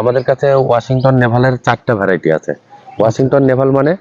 আমাদের কাছে ওয়াশিংটন নেভালের চারটা ভ্যারাইটি আছে। ওয়াশিংটন নেভাল মানে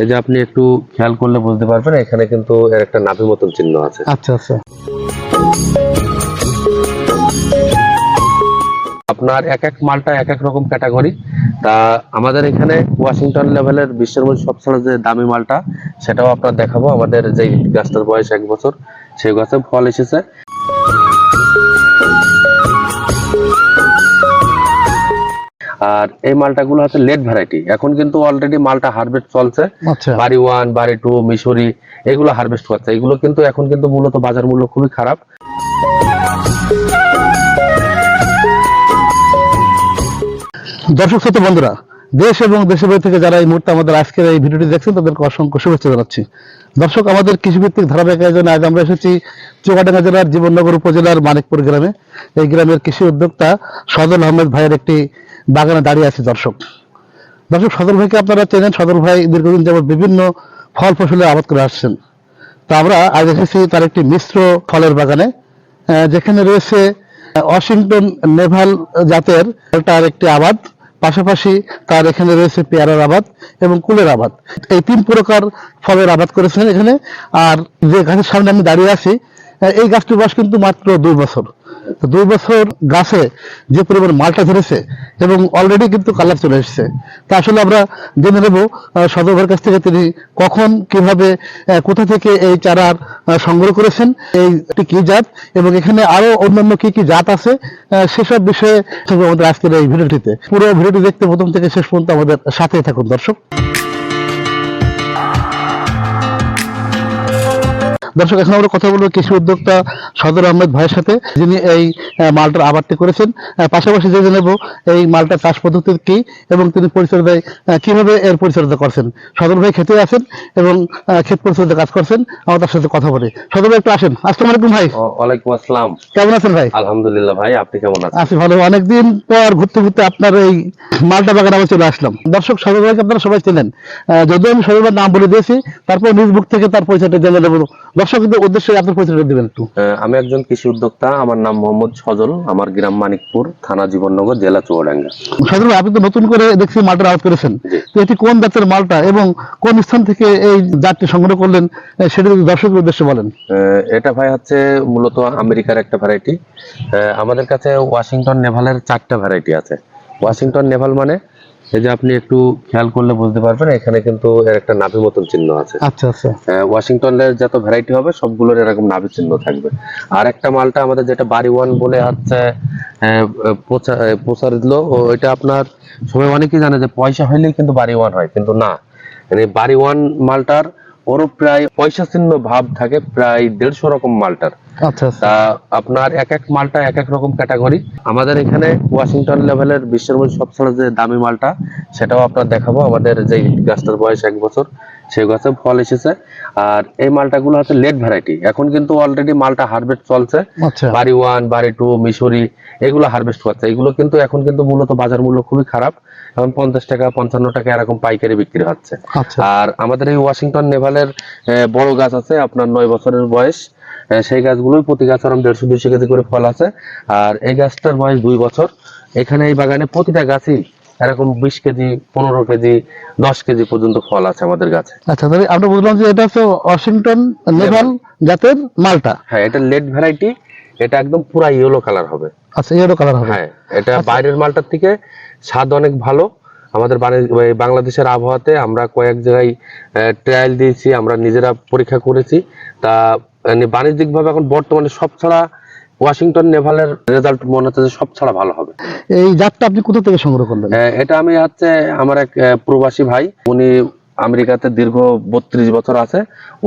এই যে আপনি একটু খেয়াল করলে বুঝতে পারবেন এখানে কিন্তু এর একটা নাভি মতন চিহ্ন আছে। আচ্ছা আচ্ছা। আপনার এক এক মালটা এক এক রকম ক্যাটাগরি তা আমাদের এখানে ওয়াশিংটন লেভেলের বিশ্বের মধ্যে সবচেয়ে যে দামি মালটা সেটাও আপনার দেখাবো। আমাদের যে গাছটার বয়স এক বছর সেই গাছে ফল এসেছে। আর এই মালটাগুলো হচ্ছে লেট ভ্যারাইটি এখন কিন্তু অলরেডি মালটা হারভেস্ট চলছে। আচ্ছা। বাড়ি ওয়ান বাড়ি টু মিশরি এগুলো হারভেস্ট করছে। এগুলো কিন্তু এখন কিন্তু মূলত বাজার মূল্য খুবই খারাপ। দর্শক শ্রোতা বন্ধুরা দেশ এবং দেশের বাইরে থেকে যারা এই মুহূর্তে আমাদের আজকের এই ভিডিওটি দেখছেন তাদেরকে অসংখ্য শুভেচ্ছা জানাচ্ছি। দর্শক আমাদের কৃষিভিত্তিক ধারাবাহিক আয়োজনে আজ আমরা এসেছি চুয়াডাঙ্গা জেলার জীবননগর উপজেলার মানিকপুর গ্রামে। এই গ্রামের কৃষি উদ্যোক্তা সদল আহমেদ ভাইয়ের একটি বাগানে দাঁড়িয়ে আছে দর্শক। দর্শক, সদর ভাইকে আপনারা চেনেন, সদর ভাই দীর্ঘদিন যাবত বিভিন্ন ফল ফসলের আবাদ করে আসছেন। তো আমরা আজ এসেছি তার একটি মিশ্র ফলের বাগানে যেখানে রয়েছে ওয়াশিংটন নেভাল জাতের তার একটি আবাদ, পাশাপাশি তার এখানে রয়েছে পেয়ারার আবাদ এবং কুলের আবাদ। এই তিন প্রকার ফলের আবাদ করেছেন এখানে, আর যে গাছের সামনে আমি দাঁড়িয়ে আছি এই গাছটির বয়স কিন্তু মাত্র দুই বছর। দুই বছর গাছে যে পরিমাণ মালটা ধরেছে এবং অলরেডি কিন্তু কালার চলে এসেছে। তা আসলে আমরা জেনে নেব আহ, সদর ভাইয়ের কাছ থেকে তিনি কখন কীভাবে কোথা থেকে এই চারার সংগ্রহ করেছেন এইটি কি জাত এবং এখানে আরও অন্যান্য কি কি জাত আছে সেসব বিষয়ে আমাদের আজকের এই ভিডিওটিতে। পুরো ভিডিওটি দেখতে প্রথম থেকে শেষ পর্যন্ত আমাদের সাথে থাকুন দর্শক। দর্শক এখন আমরা কথা বলব কৃষি উদ্যোক্তা সদর আহমেদ ভাইয়ের সাথে যিনি এই মালটার আবাদটি করেছেন। পাশাপাশি জেনে নেব এই মালটার চাষ পদ্ধতি কি এবং তিনি পরিচর্যায় কীভাবে এর পরিচর্যা করছেন। সদর ভাই খেতে আছেন এবং ক্ষেত পরিচর্যা কাজ করছেন আমরা তার সাথে কথা বলি। সদর ভাই একটু আসেন। আসসালামু আলাইকুম ভাই। ওয়ালাইকুম আসসালাম। কেমন আছেন ভাই? আলহামদুলিল্লাহ ভাই আপনি কেমন আছেন? আছি ভালো। অনেকদিন পর ঘুরতে ঘুরতে আপনার এই মালটা বাগানে আমি চলে আসলাম। দর্শক সদর ভাইকে আপনারা সবাই চেনেন। যদিও আমি সদর ভাইয়ের নাম বলে দিয়েছি তারপর নিজ বুক থেকে তার পরিচয়টা জেনে দেবো দর্শকদের উদ্দেশ্যে আপনার পরিচয়টা দিবেন একটু। আমি একজন কৃষি উদ্যোক্তা আমার নাম মোহাম্মদ সজল আমার গ্রাম মানিকপুর থানা জীবননগর জেলা চুয়াডাঙ্গা। ভাই আপনি তো নতুন করে দেখছি মালটা আউট করেছেন। তো এটি কোন জাতের মালটা এবং কোন স্থান থেকে এই জাতটি সংগ্রহ করলেন সেটা যদি দর্শকের উদ্দেশ্যে বলেন। এটা ভাই হচ্ছে মূলত আমেরিকার একটা ভ্যারাইটি আমাদের কাছে ওয়াশিংটন নেভালের চারটা ভ্যারাইটি আছে। ওয়াশিংটন নেভাল মানে এই যে আপনি একটু খেয়াল করলে বুঝতে পারবেন এখানে কিন্তু এর একটা নাভি মতন চিহ্ন আছে। আচ্ছা আচ্ছা। ওয়াশিংটনের যত ভ্যারাইটি হবে সবগুলোর এরকম নাভি চিহ্ন থাকবে। আর একটা মালটা আমাদের যেটা বাড়ি ওয়ান বলে হচ্ছে পোচার দিল ওইটা আপনার সবাই অনেকেই জানে যে পয়সা হইলেই কিন্তু বাড়ি ওয়ান হয় কিন্তু না। মানে বাড়ি ওয়ান মালটার ওরও প্রায় পয়সা চিহ্ন ভাব থাকে প্রায় দেড়শো রকম মালটার। আচ্ছা আচ্ছা। তা আপনার এক এক মালটা এক এক রকম ক্যাটাগরি। আমাদের এখানে ওয়াশিংটন লেভেলের বিশ্বের মধ্যে সবচেয়ে যে দামি মালটা সেটাও আপনার দেখাবো। আমাদের যে গাছটার বয়স এক বছর সেই গাছে ফল এসেছে। আর এই মালটাগুলো হচ্ছে লেট ভ্যারাইটি এখন কিন্তু অলরেডি মালটা হারভেস্ট চলছে। আচ্ছা। বাড়ি ওয়ান বাড়ি টু মিশরি এগুলো হারভেস্ট করছে। এগুলো কিন্তু এখন কিন্তু মূলত বাজার মূল্য খুবই খারাপ। এখন পঞ্চাশ টাকা পঞ্চান্ন টাকা এরকম পাইকারি বিক্রি হচ্ছে। আচ্ছা। আর আমাদের এই ওয়াশিংটন নেভালের বড় গাছ আছে আপনার নয় বছরের বয়স। সেই গাছগুলোই প্রতি গাছ আরাম দেড়শো দুইশো কেজি করে ফল আছে। আর এই গাছটার বয়স দুই বছর। এখানে এই বাগানে প্রতিটা গাছই এরকম বিশ কেজি পনেরো কেজি দশ কেজি পর্যন্ত ফল আছে আমাদের গাছে। আচ্ছা তাহলে আমরা বুঝলাম যে এটা হচ্ছে ওয়াশিংটন নেভাল জাতের মালটা। হ্যাঁ এটা লেট ভ্যারাইটি এটা একদম পুরা ইয়েলো কালার হবে। আচ্ছা এরও কালার হবে। হ্যাঁ এটা বাইরের মালটার থেকে স্বাদ অনেক ভালো। আমাদের বাংলাদেশের আবহাওয়াতে আমরা কয়েক জায়গায় ট্রায়াল দিয়েছি আমরা নিজেরা পরীক্ষা করেছি। তা বাণিজ্যিক ভাবে এখন বর্তমানে সব ছাড়া ওয়াশিংটন নেভালের রেজাল্ট মনে হচ্ছে যে সব ছাড়া ভালো হবে। এই জাতটা আপনি কোথা থেকে সংগ্রহ করলেন? এটা আমি হচ্ছে আমার এক প্রবাসী ভাই উনি আমেরিকাতে দীর্ঘ বত্রিশ বছর আছে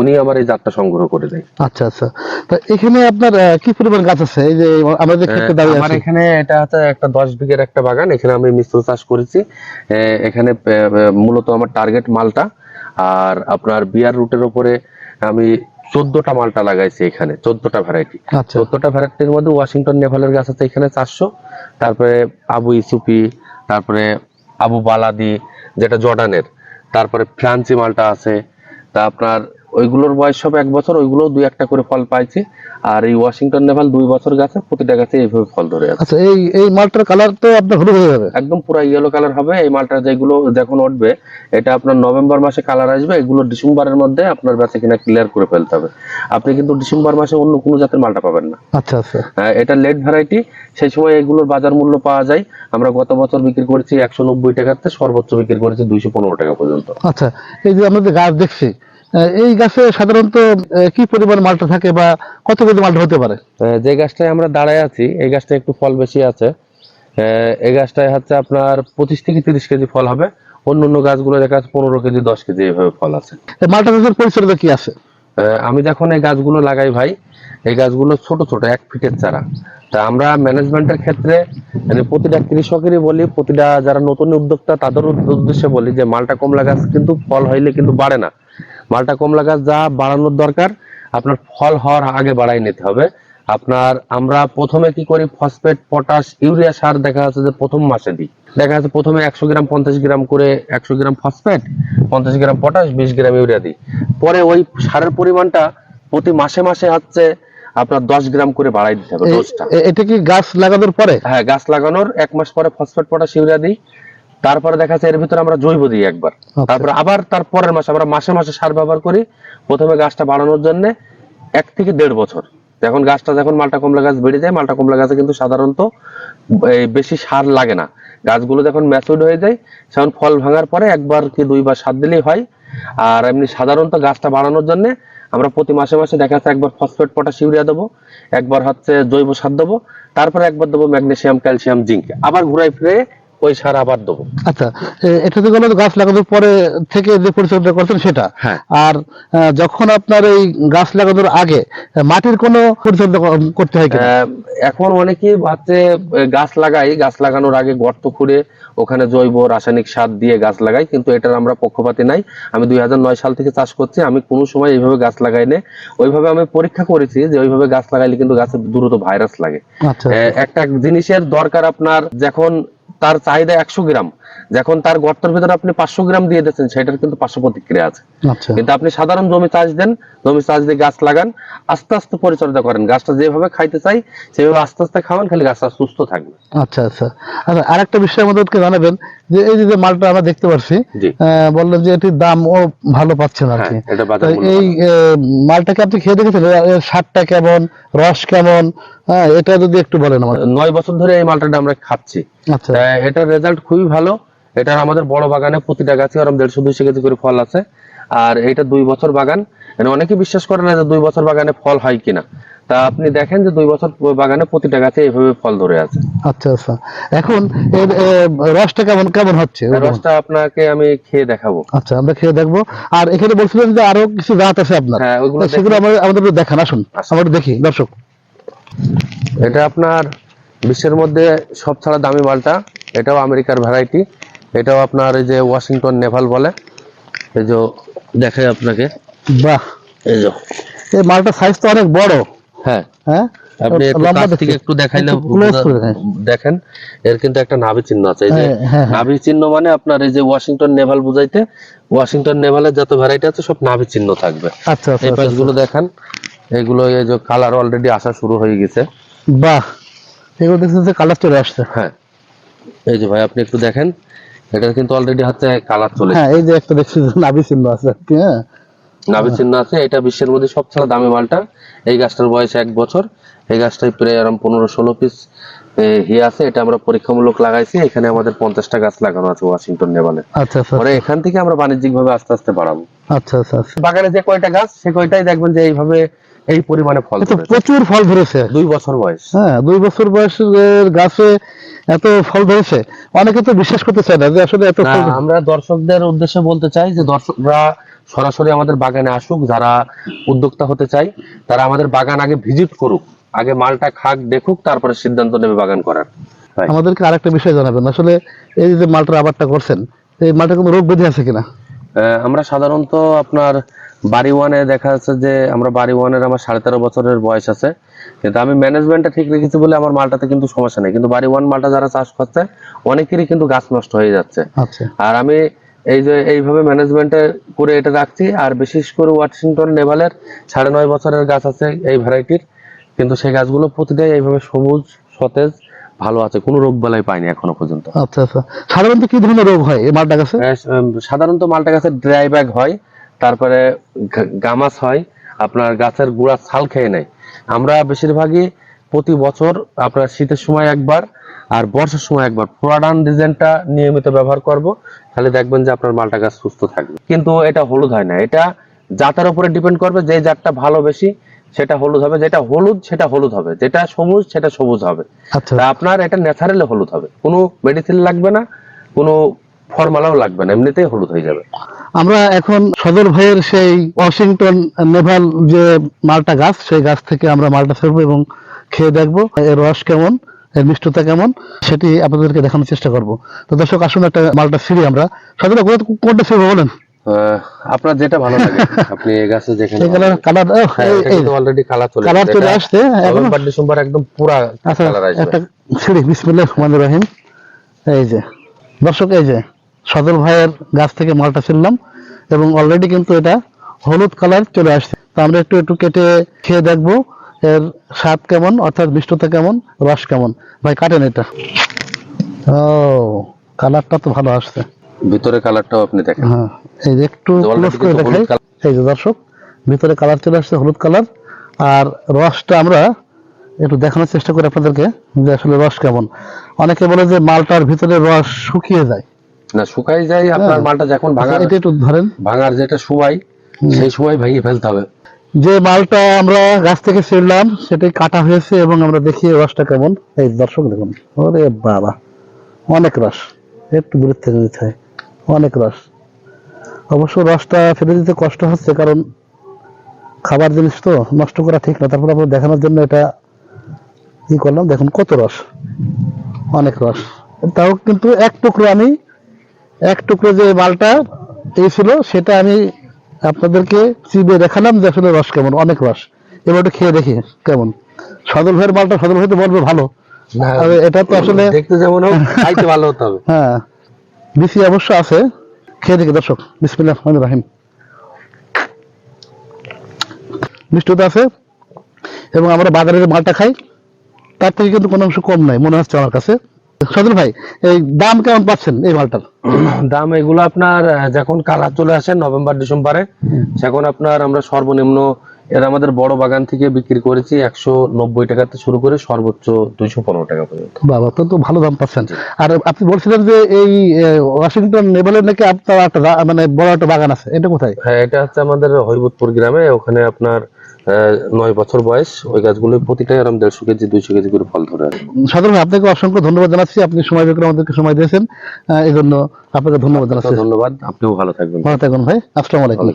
উনি আমার এই জাতটা সংগ্রহ করে দেয়। আচ্ছা আচ্ছা। তা এখানে আপনার কি পরিমাণ গাছ আছে? এই যে আমরা যে ক্ষেত্রে দাঁড়িয়ে আমার এখানে এটা হচ্ছে একটা দশ বিঘের একটা বাগান এখানে আমি মিশ্র চাষ করেছি। এখানে মূলত আমার টার্গেট মালটা আর আপনার বিয়ার রুটের উপরে আমি চোদ্দটা মালটা লাগাইছে এখানে চোদ্দটা ভ্যারাইটি আচ্ছা। চোদ্দটা ভ্যারাইটির মধ্যে ওয়াশিংটন নেভালের গাছ আছে এখানে চারশো। তারপরে আবু ইসুপি তারপরে আবু বালাদি যেটা জর্ডানের। তারপরে ফ্রান্সি মালটা আছে। তা আপনার ওইগুলোর বয়স সব এক বছর ওইগুলো দুই একটা করে ফল পাইছি। আর এই ওয়াশিংটন নেভাল দুই বছর গাছে প্রতিটা গাছে এইভাবে ফল ধরে আছে। আচ্ছা এই এই মালটার কালার তো আপনার হলুদ হয়ে যাবে? একদম পুরো ইয়েলো কালার হবে এই মালটা যেগুলো যখন উঠবে এটা আপনার নভেম্বর মাসে কালার আসবে এগুলো ডিসেম্বরের মধ্যে আপনার বেচে কিনা ক্লিয়ার করে ফেলতে হবে। আপনি কিন্তু ডিসেম্বর মাসে অন্য কোনো জাতের মালটা পাবেন না। আচ্ছা আচ্ছা। এটা লেট ভ্যারাইটি সেই সময় এগুলোর বাজার মূল্য পাওয়া যায়। আমরা গত বছর বিক্রি করেছি একশো নব্বই টাকাতে সর্বোচ্চ বিক্রি করেছি দুইশো পনেরো টাকা পর্যন্ত। আচ্ছা এই যে আমরা যে গাছ দেখছি এই গাছে সাধারণত কি পরিমাণ মালটা থাকে বা কত কেজি মালটা হতে পারে? যে গাছটায় আমরা দাঁড়ায় আছি এই গাছটা একটু ফল বেশি আছে। এই গাছটায় হচ্ছে আপনার পঁচিশ থেকে তিরিশ কেজি ফল হবে। অন্য অন্য গাছগুলো দেখা যাচ্ছে পনেরো কেজি দশ কেজি এইভাবে ফল আছে। মালটা গাছের পরিচর্যা কি আছে? আমি যখন এই গাছগুলো লাগাই ভাই এই গাছগুলো ছোট ছোট এক ফিটের চারা। তা আমরা ম্যানেজমেন্টের ক্ষেত্রে মানে প্রতিটা কৃষকেরই বলি প্রতিটা যারা নতুন উদ্যোক্তা তাদের উদ্দেশ্যে বলি যে মালটা কমলা গাছ কিন্তু ফল হইলে কিন্তু বাড়ে না। মালটা কমলা গাছ যা বাড়ানোর দরকার আপনার ফল হওয়ার আগে বাড়াই নিতে হবে। আপনার আমরা প্রথমে কি করি ফসফেট পটাশ ইউরিয়া সার দেখা যাচ্ছে যে প্রথম মাসে দিই। দেখা যাচ্ছে প্রথমে একশো গ্রাম পঞ্চাশ গ্রাম করে একশো গ্রাম ফসফেট পঞ্চাশ গ্রাম পটাশ বিশ গ্রাম ইউরিয়া দিই। পরে ওই সারের পরিমাণটা প্রতি মাসে মাসে হচ্ছে আপনার দশ গ্রাম করে বাড়াই দিতে হবে ডোজটা এটা কি গাছ লাগানোর পরে? হ্যাঁ গাছ লাগানোর এক মাস পরে ফসফেট পটাশ ইউরিয়া দিই। তারপরে দেখা যাচ্ছে এর ভিতরে আমরা জৈব দিই একবার। আচ্ছা। তারপরে আবার তার পরের মাসে আমরা মাসে মাসে সার ব্যবহার করি। প্রথমে গাছটা বাড়ানোর জন্য এক থেকে দেড় বছর। যখন গাছটা যখন মালটা কমলা গাছ বেড়ে যায় মালটা কমলা গাছে কিন্তু সাধারণত বেশি সার লাগে না। গাছগুলো যখন ম্যাচুড হয়ে যায় তখন ফল ভাঙার পরে একবার কি দুইবার সার দিলেই হয়। আর এমনি সাধারণত গাছটা বাড়ানোর জন্য আমরা প্রতি মাসে মাসে দেখা যাচ্ছে একবার ফসফেট পটাশ ইউরিয়া দেবো একবার হচ্ছে জৈব সার দেবো তারপরে একবার দেবো ম্যাগনেসিয়াম ক্যালসিয়াম জিঙ্ক। আবার ঘুরাই ফিরে ওই সার আবার দেবো। আচ্ছা এটা তো গেল গাছ লাগানোর পরে থেকে যে পরিচর্যা করছেন সেটা। হ্যাঁ। আর যখন আপনার এই গাছ লাগানোর আগে মাটির কোনো পরিচর্যা করতে হয় এখন ভাবছে গাছ লাগাই গাছ লাগানোর আগে গর্ত খুঁড়ে ওখানে জৈব রাসায়নিক সার দিয়ে গাছ লাগাই কিন্তু এটার আমরা পক্ষপাতি নাই। আমি দুই নয় সাল থেকে চাষ করছি আমি কোনো সময় এইভাবে গাছ লাগাই না ওইভাবে আমি পরীক্ষা করেছি যে ওইভাবে গাছ লাগাইলে কিন্তু গাছে দ্রুত ভাইরাস লাগে। আচ্ছা। একটা জিনিসের দরকার আপনার যখন তার চাহিদা একশো গ্রাম। যখন তার গর্তের ভিতরে আপনি পাঁচশো গ্রাম দিয়ে দিচ্ছেন সেটার কিন্তু পার্শ্ব প্রতিক্রিয়া আছে। আচ্ছা। কিন্তু আপনি সাধারণ জমি চাষ দেন জমি চাষ দিয়ে গাছ লাগান আস্তে আস্তে পরিচর্যা করেন। গাছটা যেভাবে খাইতে চাই সেভাবে আস্তে আস্তে খাওয়ান খালি গাছটা সুস্থ থাকবে। আচ্ছা আচ্ছা। আচ্ছা আরেকটা বিষয় আমাদেরকে জানাবেন যে এই যে মালটা আমরা দেখতে পাচ্ছি বললেন যে এটির দাম ও ভালো পাচ্ছেন আর হ্যাঁ কি এটা মূল্য এই মালটাকে আপনি খেয়ে দেখেছেন? স্বাদটা কেমন? রস কেমন? হ্যাঁ এটা যদি একটু বলেন আমার নয় বছর ধরে এই মালটা আমরা খাচ্ছি। আচ্ছা। এটার রেজাল্ট খুবই ভালো। এটার আমাদের বড় বাগানে প্রতিটা গাছে আরম দেড়শো দুইশো কেজি করে ফল আছে। আর এটা দুই বছর বাগান। মানে অনেকে বিশ্বাস করে না যে দুই বছর বাগানে ফল হয় কিনা। তা আপনি দেখেন যে দুই বছর বাগানে প্রতিটা গাছে এইভাবে ফল ধরে আছে। আচ্ছা আচ্ছা। এখন এর রসটা কেমন কেমন হচ্ছে? রসটা আপনাকে আমি খেয়ে দেখাবো। আচ্ছা আমরা খেয়ে দেখব। আর এখানে বলছিলেন যে আরও কিছু জাত আছে আপনার। হ্যাঁ সেগুলো আমাদের আমাদের দেখান আসুন। আসুন। আমরা দেখি দর্শক। এটা আপনার বিশ্বের মধ্যে সব ছাড়া দামি মালটা। এটাও আমেরিকার ভ্যারাইটি। এটাও আপনার এই যে ওয়াশিংটন নেভাল বলে। এই যে দেখাই আপনাকে। বাহ। এই যে। এই মালটা সাইজ তো অনেক বড়। হ্যাঁ। হ্যাঁ? আপনি একটু কাছ থেকে দেখাইলে। দেখেন এর কিন্তু একটা নাভি চিহ্ন আছে। এই যে হ্যাঁ, হ্যাঁ, হ্যাঁ। নাভি চিহ্ন মানে আপনার এই যে ওয়াশিংটন নেভাল বুঝাইতে ওয়াশিংটন নেভালের যত ভ্যারাইটি আছে সব নাভি চিহ্ন থাকবে। আচ্ছা আচ্ছা এই আচ্ছা, পাশগুলো দেখান এগুলো এই যে কালার অলরেডি আসা শুরু হয়ে গেছে। বাহ! এগুলো কালার চলে আসছে। হ্যাঁ। এই যে ভাই আপনি একটু দেখেন এটার কিন্তু অলরেডি হচ্ছে কালার চলে হ্যাঁ এই যে একটা দেখছি নাভি চিহ্ন আছে হ্যাঁ। নাভি চিহ্ন আছে এটা বিশ্বের মধ্যে সবচেয়ে দামি মালটা। এই গাছটার বয়স এক বছর। এই গাছটায় প্রায় আরাম পনেরো ষোলো পিস আছে। এটা আমরা পরীক্ষামূলক লাগাইছি। এখানে আমাদের পঞ্চাশটা গাছ লাগানো আছে ওয়াশিংটন নেভালে আচ্ছা আচ্ছা পরে এখান থেকে আমরা বাণিজ্যিক ভাবে আস্তে আস্তে বাড়াবো। আচ্ছা আচ্ছা আচ্ছা। বাগানে যে কয়টা গাছ সে কয়টাই দেখবেন যে এইভাবে এই পরিমাণে ফল প্রচুর ফল ধরেছে। দুই বছর বয়স। হ্যাঁ দুই বছর বয়সের গাছে এত ফল ধরেছে। অনেকে তো বিশ্বাস করতে চায় না যে আসলে এত আমরা দর্শকদের উদ্দেশ্যে বলতে চাই যে দর্শকরা সরাসরি আমাদের বাগানে আসুক যারা উদ্যোক্তা হতে চাই তারা আমাদের বাগান আগে ভিজিট করুক আগে মালটা খাক দেখুক তারপরে সিদ্ধান্ত নেবে বাগান করার। আমাদেরকে আরেকটা বিষয় জানাবেন। আসলে এই যে মালটার আবারটা করছেন এই মালটা কোনো রোগ ব্যাধি আছে কিনা? আমরা সাধারণত আপনার বাড়ি ওয়ানে দেখা যাচ্ছে যে আমরা বাড়ি ওয়ানের আমার সাড়ে তেরো বছরের বয়স আছে। কিন্তু আমি ম্যানেজমেন্টটা ঠিক রেখেছি বলে আমার মালটাতে কিন্তু সমস্যা নেই। কিন্তু বাড়ি ওয়ান মালটা যারা চাষ করছে অনেকেরই কিন্তু গাছ নষ্ট হয়ে যাচ্ছে। আচ্ছা। আর আমি এই যে এইভাবে ম্যানেজমেন্টে করে এটা রাখছি। আর বিশেষ করে ওয়াশিংটন নেভালের সাড়ে নয় বছরের গাছ আছে এই ভ্যারাইটির কিন্তু সেই গাছগুলো প্রতিটাই এইভাবে সবুজ সতেজ ভালো আছে। কোনো রোগ বালাই পায়নি এখনও পর্যন্ত। আচ্ছা আচ্ছা। সাধারণত কি ধরনের রোগ হয় এই মালটা গাছে? সাধারণত মালটা গাছের ড্রাই ব্যাগ হয় তারপরে গামাস হয়। আপনার গাছের গুড়া ছাল খেয়ে নেয়। আমরা বেশিরভাগই প্রতি বছর আপনার শীতের সময় একবার আর বর্ষার সময় একবার ফ্লোরাডান ডিজাইনটা নিয়মিত ব্যবহার করব তাহলে দেখবেন যে আপনার মালটা গাছ সুস্থ থাকবে। কিন্তু এটা হলুদ হয় না এটা জাতের উপরে ডিপেন্ড করবে যে জাতটা ভালো বেশি সেটা হলুদ হবে যেটা হলুদ সেটা হলুদ হবে যেটা সবুজ সেটা সবুজ হবে। আচ্ছা। আপনার এটা ন্যাচারালি হলুদ হবে কোনো মেডিসিন লাগবে না কোনো ফর্মালাও লাগবে না এমনিতেই হলুদ হয়ে যাবে। আমরা এখন সদর ভাইয়ের সেই ওয়াশিংটন নেভাল যে মালটা গাছ সেই গাছ থেকে আমরা মালটা ফেলব এবং খেয়ে দেখব এর রস কেমন? এর মিষ্টতা কেমন সেটি আপনাদেরকে দেখানোর চেষ্টা করব। তো দর্শক আসুন একটা মালটা ফিরি আমরা। কোথা- কোনটা ফিরবো বলেন? আপনার যেটা ভালো লাগে আপনি এই গাছে যেখানে কালার কালার অলরেডি কালার চলে কালার চলে আসছে এখনও? ডিসেম্বর একদম পুরা আচ্ছা কালার আসবে। একটা ছিড়ি বিসমিল্লাহ রহমান রহিম। এই যে দর্শক এই যে সদর ভাইয়ের গাছ থেকে মালটা ফেললাম এবং অলরেডি কিন্তু এটা হলুদ কালার চলে আসছে। তো আমরা একটু একটু কেটে খেয়ে দেখব। এর স্বাদ কেমন? অর্থাৎ মিষ্টতা কেমন? রস কেমন? ভাই কাটেন এটা। ও কালারটা তো ভালো আসছে। ভিতরে কালারটাও আপনি দেখেন। হ্যাঁ এই একটু close করে দেখাই। এই যে দর্শক ভিতরে কালার চলে আসছে হলুদ কালার। আর রসটা আমরা একটু দেখানোর চেষ্টা করি আপনাদেরকে যে আসলে রস কেমন। অনেকে বলে যে মালটার ভিতরে রস শুকিয়ে যায়। না শুকাই যায় আপনার হ্যাঁ। মালটা যখন ভাঙার এটা একটু ধরেন। ভাঙার যেটা সময় সেই সময় ভেঙে ফেলতে হবে। যে মালটা আমরা গাছ থেকে ছিঁড়লাম সেটাই কাটা হয়েছে এবং আমরা দেখি রসটা কেমন। এই দর্শক দেখুন, ওরে বাবা, অনেক রস, একটু দূরের থেকে দিতে হয় অনেক রস। অবশ্য রসটা ফেলে দিতে কষ্ট হচ্ছে, কারণ খাবার জিনিস তো নষ্ট করা ঠিক না। তারপর আপনার দেখানোর জন্য এটা ই করলাম, দেখুন কত রস, অনেক রস। তাও কিন্তু এক টুকরো আমি, এক টুকরো যে মালটা এই ছিল, সেটা আমি আপনাদেরকে চিবে দেখালাম যে আসলে রস কেমন অনেক রস। এবার একটু খেয়ে দেখি কেমন। সদর ভাইয়ের মালটা সদর ভাই তো বলবে ভালো। এটা তো আসলে দেখতে যেমন হোক খাইতে ভালো হতে হবে। হ্যাঁ। বিসি অবশ্য আছে। খেয়ে দেখি দর্শক। বিসমিল্লাহ রহমান রাহিম। মিষ্টতা আছে। এবং আমরা বাজারের মালটা খাই। তার থেকে কিন্তু কোনো অংশ কম নাই মনে হচ্ছে আমার কাছে। সদর ভাই এই দাম কেমন পাচ্ছেন এই মালটার? দাম এগুলো আপনার যখন চলে আসে নভেম্বর ডিসেম্বরে সেখন আপনার আমরা সর্বনিম্ন এর আমাদের বড় বাগান থেকে বিক্রি করেছি একশো নব্বই টাকাতে শুরু করে সর্বোচ্চ দুইশো পনেরো টাকা পর্যন্ত। বাবা তো তো ভালো দাম পাচ্ছেন। আর আপনি বলছিলেন যে এই ওয়াশিংটন নেভালের নাকি আপনার একটা মানে বড় একটা বাগান আছে এটা কোথায়? হ্যাঁ এটা হচ্ছে আমাদের হরিবোধপুর গ্রামে ওখানে আপনার নয় বছর বয়স ওই গাছগুলো প্রতিটাই আরাম দেড়শো কেজি দুইশো কেজি করে ফল ধরে আসে। সদর আপনাকে অসংখ্য ধন্যবাদ জানাচ্ছি। আপনি সময় বের করে আমাদেরকে সময় দিয়েছেন। এই জন্য আপনাকে ধন্যবাদ জানাচ্ছি। ধন্যবাদ। আপনিও ভালো থাকবেন। ভালো থাকুন ভাই। আসসালামু আলাইকুম।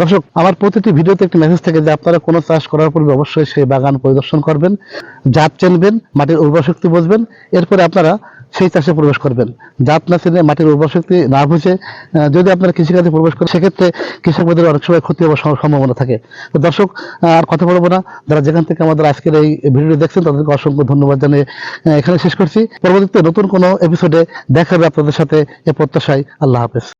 দর্শক আমার প্রতিটি ভিডিওতে একটি মেসেজ থাকে যে আপনারা কোনো চাষ করার পূর্বে অবশ্যই সেই বাগান পরিদর্শন করবেন জাত চিনবেন মাটির উর্বর শক্তি বুঝবেন। এরপরে আপনারা সেই চাষে প্রবেশ করবেন। জাত না চিনে মাটির উর্বর শক্তি না বুঝে যদি আপনারা কৃষিকাজে প্রবেশ করেন, সেক্ষেত্রে কৃষকদের অনেক সময় ক্ষতি হওয়ার সম্ভাবনা থাকে। তো দর্শক আর কথা বলব না। যারা যেখান থেকে আমাদের আজকের এই ভিডিও দেখছেন, তাদেরকে অসংখ্য ধন্যবাদ জানিয়ে এখানে শেষ করছি। পরবর্তীতে নতুন কোনো এপিসোডে দেখা আপনাদের সাথে এ প্রত্যাশায়। আল্লাহ হাফেজ।